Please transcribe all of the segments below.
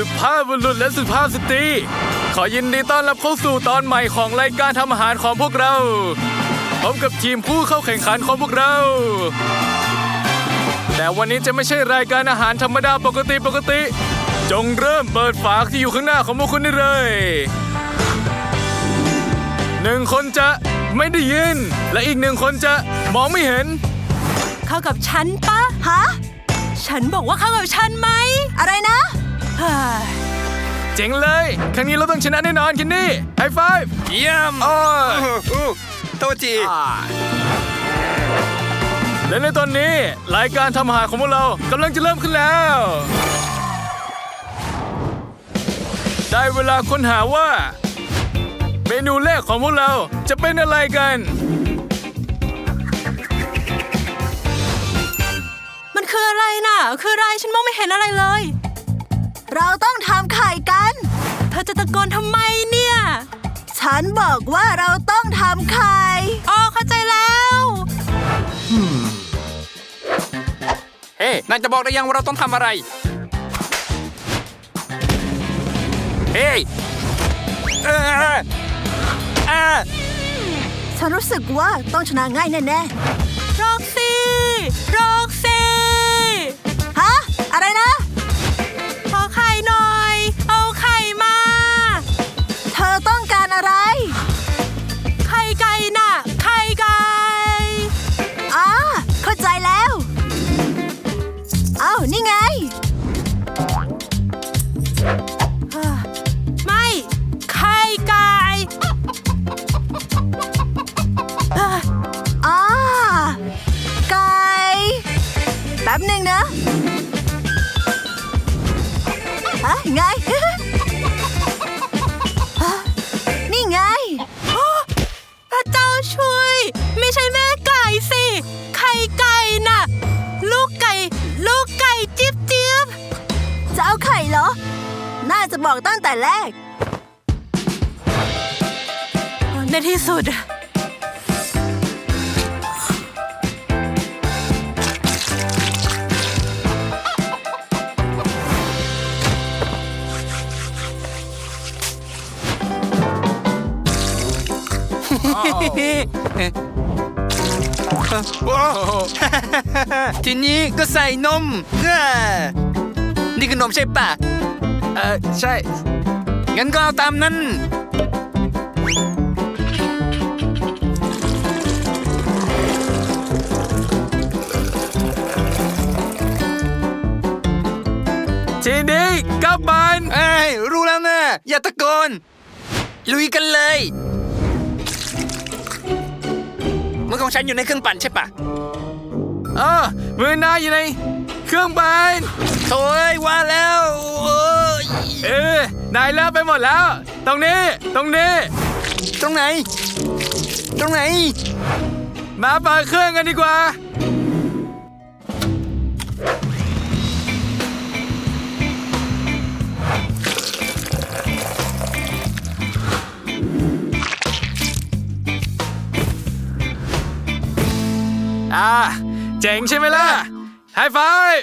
สุภาพบุรุษและสุภาพสตรี ขอยินดีต้อนรับเข้าสู่ตอนใหม่ของรายการทำอาหารของพวกเรา พบกับทีมผู้เข้าแข่งขันของพวกเรา แต่วันนี้จะไม่ใช่รายการอาหารธรรมดาปกติปกติ จงเริ่มเปิดฝาที่อยู่ข้างหน้าของพวกคุณได้เลยหนึ่งคนจะไม่ได้ยิน และอีกหนึ่งคนจะมองไม่เห็น เข้ากับฉันปะฮะ ฉันบอกว่าเข้ากับฉันไหม อะไรนะ เฮ้ยเจ๋งเลย ครั้งนี้เราต้องชนะแน่นอนคินนี่ไฮไฟฟ์เยี่ยมอ้ออู้โตจิและในตอนนี้รายการทำอาหารของพวกเรากำลังจะเริ่มขึ้นแล้ว ได้เวลาค้นหาว่า เมนูแรกของพวกเราจะเป็นอะไรกัน มันคืออะไรน่ะ คืออะไรฉันมองไม่เห็นอะไรเลย เราต้องทำไข่กัน เธอจะตะโกนทำไมเนี่ย ฉันบอกว่าเราต้องทำไข่อ๋อเข้าใจแล้วเฮ้นายจะบอกได้ยังว่าเราต้องทำอะไร เฮ้ยเออเออฉันรู้สึกว่าต้องชนะง่ายแน่รอกซี่รอกซี่ เอาไข่เหรอ น่าจะบอกตั้งแต่แรก ในที่สุดว้าวทีนี้ก็ใส่นมเออ นี่คือนมใช่ปะเออใช่ งั้นก็เอาตามนั้น ทีนี้กลับบ้านเอ้ยรู้แล้วนะ อย่าตะโกน ลุยกันเลยมือของฉันอยู่ในเครื่องปั่นใช่ปะ เออมือนายอยู่ใน เครื่องบินโถ่เอ้ยว่าแล้วโอ้ยเออนายเลิกไปหมดแล้ว ตรงนี้ ตรงนี้ ตรงไหน ตรงไหน มาเปิดเครื่องกันดีกว่าอ่าเจ๋งใช่ไหมล่ะ ไฮไฟว์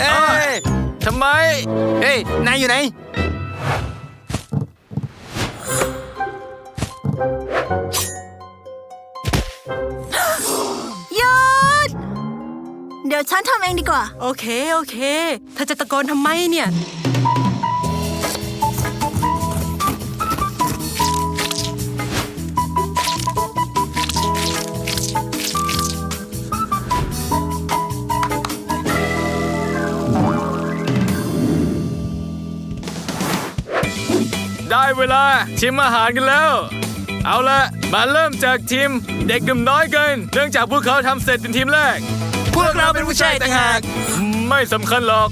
เอ้ยทำไม เฮ้ย นายอยู่ไหน หยุด เดี๋ยวฉันทำเองดีกว่า โอเค โอเค เธอจะตะโกนทำไมเนี่ย เวลาชิมอาหารกันแล้ว เอาละมาเริ่มจากทีมเด็กกลุ่มน้อยกัน เนื่องจากพวกเขาทำเสร็จเป็นทีมแรก พวกเราเป็นผู้ชายต่างหาก ไม่สำคัญหรอก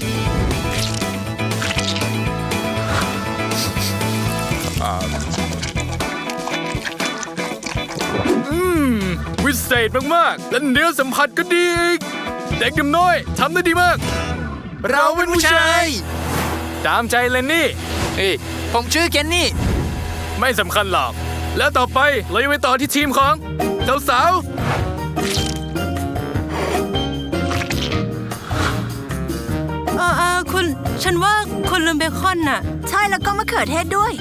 อืมวิเศษมากๆและเนื้อสัมผัสก็ดีอีกเด็กกลุ่มน้อยทำได้ดีมาก เราเป็นผู้ชาย ตามใจเลนนี่ เอ้ย ผมชื่อเคนนี่ ไม่สำคัญหรอก แล้วต่อไปเราจะไปต่อที่ทีมของสาวเออเออคุณ ฉันว่าคุณลืมเบคอนน่ะ ใช่แล้วก็มะเขือเทศด้วย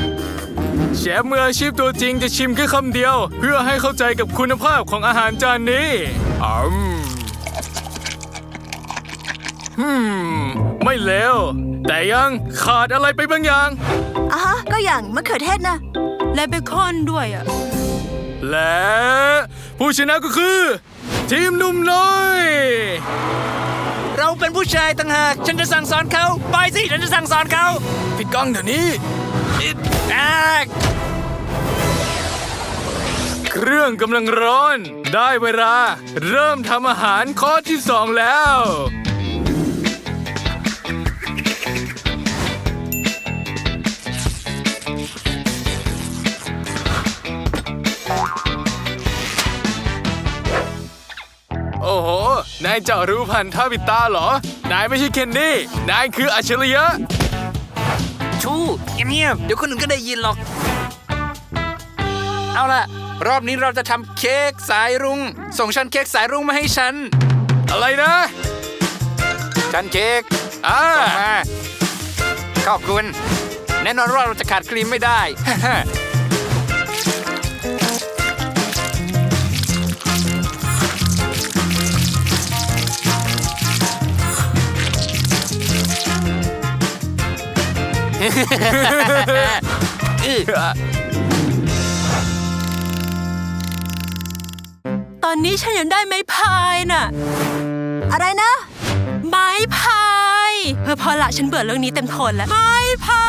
เชฟมืออาชีพตัวจริงจะชิมแค่คำเดียว เพื่อให้เข้าใจกับคุณภาพของอาหารจานนี้อืมฮึม ไม่เลวแต่ยังขาดอะไรไปบางอย่าง อะฮะก็อย่างมะเขือเทศนะ และเบคอนด้วยอะ และผู้ชนะก็คือ ทีมหนุ่มน้อย เราเป็นผู้ชายต่างหาก ฉันจะสั่งสอนเขา ไปสิ ฉันจะสั่งสอนเขาปิดกล้องเดี๋ยวนี้อ่าเครื่องกำลังร้อน ได้เวลา เริ่มทำอาหารข้อที่สองแล้ว อ้โห นายเจาะรู้พันท่าปิดตาเหรอ นายไม่ใช่เคนนี่นายคืออัจฉริยะ ชูเงียบๆเดี๋ยวคนอื่นก็ได้ยินหรอก เอาล่ะ รอบนี้เราจะทำเค้กสายรุง้งส่งฉันเค้กสายรุ้งมาให้ฉัน อะไรนะฉันเค้กอ่าส่งมา ขอบคุณ แน่นอนว่าเราจะขาดครีมไม่ได้ ตอนนี้ฉันยังได้ไม้พายน่ะ อะไรนะ ไม้พายเออพอละฉันเบื่อเรื่องนี้เต็มทนแล้ว ไม้พา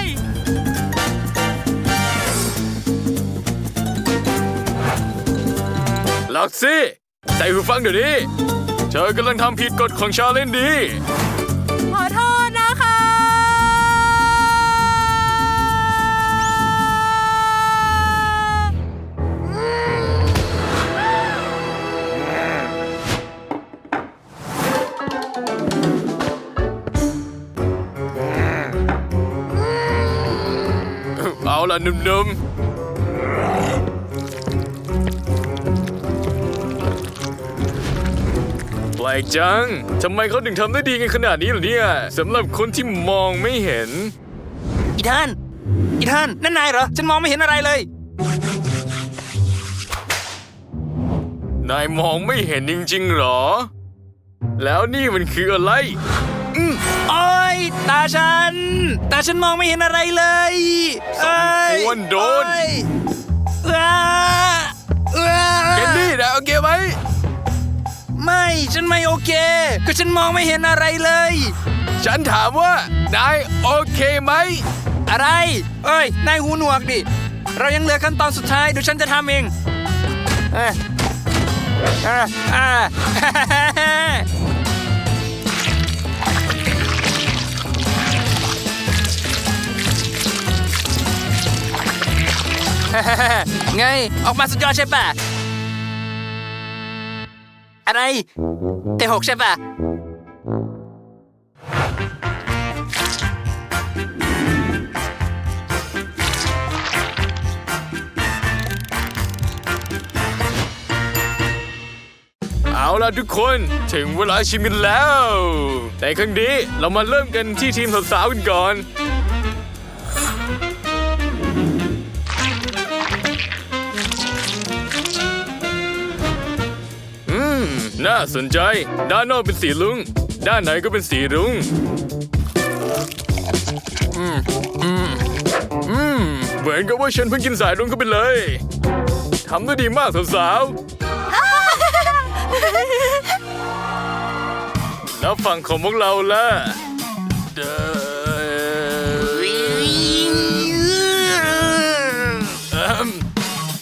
ยล็อกซี่ใส่หูฟังเดี๋ยวนี้ เธอกำลังทำผิดกฎของชาเลนจ์ดีขอโทษนะคะ เอาล่ะหนุ่มๆ ลกจัง ทำไมเขาถึงทำได้ดีกันขนาดนี้ล่ะเนี่ยสำหรับคนที่มองไม่เห็น อีธาน อีธาน นั่นนายเหรอ ฉันมองไม่เห็นอะไรเลย นายมองไม่เห็นจริงๆหรอ แล้วนี่มันคืออะไรโอ้ยตาฉัน ตาฉันมองไม่เห็นอะไรเลยสมควรโดน ฉันไม่โอเค ก็ฉันมองไม่เห็นอะไรเลย ฉันถามว่านายโอเคไหม อะไร เอ้ย นายหูหนวกดิ เรายังเหลือขั้นตอนสุดท้ายเดี๋ยวฉันจะทำเองเอ้ยอ่าอ่า ไง ออกมาสุดยอดใช่ปะ อะไรเตะหกใช่ปะเอาล่ะทุกคนถึงเวลาชิมกันแล้ว แต่ครั้งนี้เรามาเริ่มกันที่ทีมสาวๆกันก่อน น่าสนใจ ด้านนอกเป็นสีลุง ด้านในก็เป็นสีรุ้งอืมอืมอืมเหมือนกับว่าฉันเพิ่งกินสายรุ้งเข้าไปเลยทำได้ดีมากสาวๆแล้วฝั่งของพวกเราล่ะเด้อเอิ่ม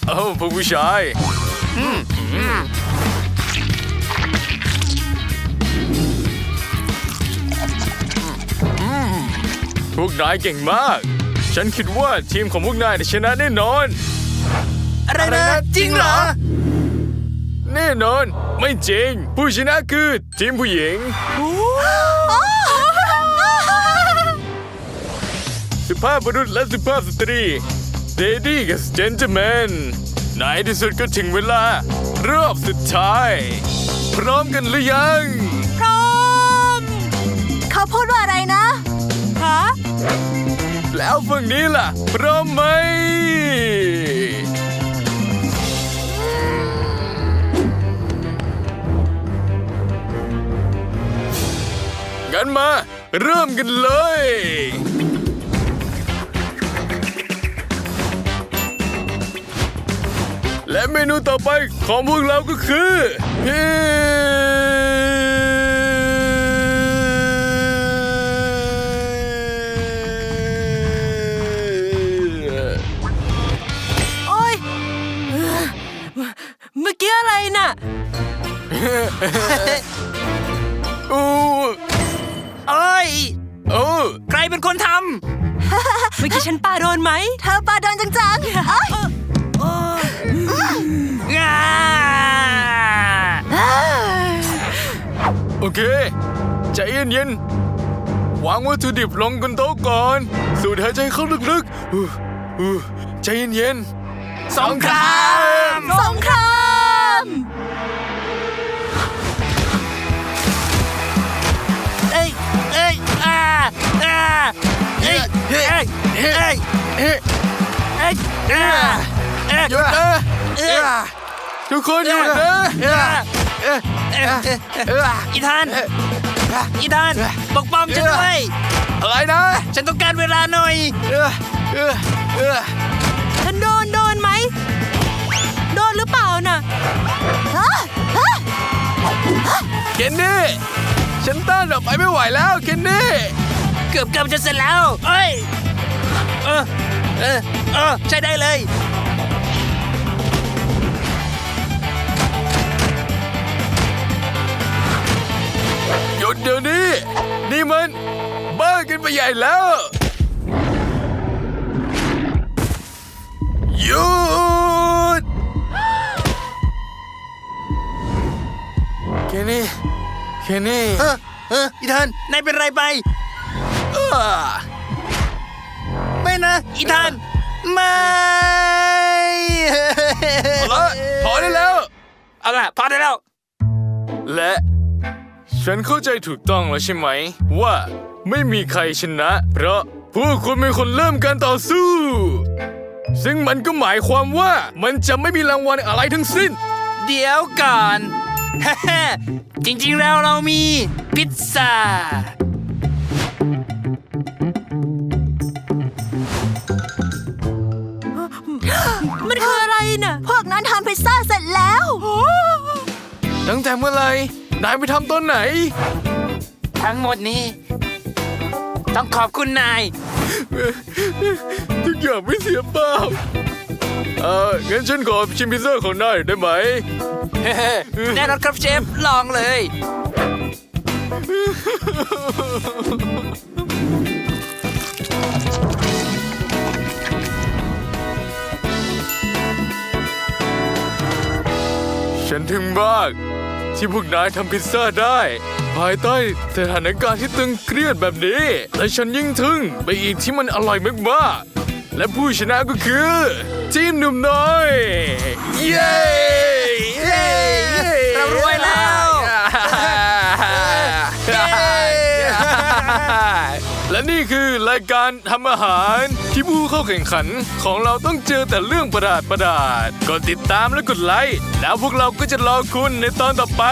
เอ้าพวกผู้ชาย พวกนายเก่งมาก ฉันคิดว่าทีมของพวกนายจะชนะแน่นอน อะไรนะ จริงเหรอ แน่นอน ไม่จริง ผู้ชนะคือทีมผู้หญิง สุภาพบุรุษและสุภาพสตรีเดดี้กับเจนเจอร์แมนในที่สุดก็ถึงเวลารอบสุดท้าย พร้อมกันหรือยัง พร้อม เขาพูดว่าอะไรนะฮะ แล้วฝั่งนี้ล่ะพร้อมไหมงั้นมา เริ่มกันเลยและเมนูต่อไปของพวกเราก็คือ เค ใจเย็นๆวางวัตถุดิบลงบนโต๊ะก่อน สูดหายใจเข้าลึกๆอู้อู้ใจเย็นๆสงครามสงครามเอ้ยเอ้ยอ่าอ่าเอ้ยเอ้ยเอ้ยเฮ้ยเอ้ยอ่าเอ้ยหยุดนะเอ้ยทุกคนหยุดนะเอ้ยเอ้ยเอ้ยเอ้ยอีธาน อีธาน ปกป้องฉันด้วย อะไรนะ ฉันต้องการเวลาหน่อยเออเออเออฉันโดนโดนไหม โดนหรือเปล่าน่ะเคนนี่ ฉันต้านออกไปไม่ไหวแล้วเคนนี่ เกือบเกือบจะเสร็จแล้ว เอ้ย เออ เออ เออ ใช้ได้เลย ยุดเดี๋ยวนี้ นี่มันบ้ากันไปใหญ่แล้วหยุดเคนนี่เคนนี่เออเอออีธานนายเป็นไรไปอ่าไม่นะ อีธานไม่เอาละพอได้แล้วเอาละพอได้แล้ว และ ฉันเข้าใจถูกต้องแล้วใช่ไหม ว่าไม่มีใครชนะ เพราะพวกคุณเป็นคนเริ่มการต่อสู้ ซึ่งมันก็หมายความว่ามันจะไม่มีรางวัลอะไรทั้งสิ้น เดี๋ยวก่อน จริงๆแล้วเรามีพิซซ่า มันคืออะไรน่ะ พวกนั้นทำพิซซ่าเสร็จแล้ว ตั้งแต่เมื่อไหร่ นายไปทำตอนไหน ทั้งหมดนี้ ต้องขอบคุณนาย ทุกอย่างไม่เสียเปล่าเอองั้นฉันขอชิมพิซซ่าของนายได้ไหม แน่นอนครับเชฟ ลองเลย ฉันถึงมาก ที่พวกนายทำพิซซ่าได้ ภายใต้สถานการณ์ที่ตึงเครียดแบบนี้ และฉันยิ่งทึ่งไปอีกที่มันอร่อยมากๆ และผู้ชนะก็คือทีมหนุ่มน้อย เย้เย้เรารวยแล้ว และนี่คือรายการทำอาหารที่ผู้เข้าแข่งขันของเราต้องเจอแต่เรื่องประหลาดประหลาดกดติดตามและกดไลค์แล้วพวกเราก็จะรอคุณในตอนต่อไป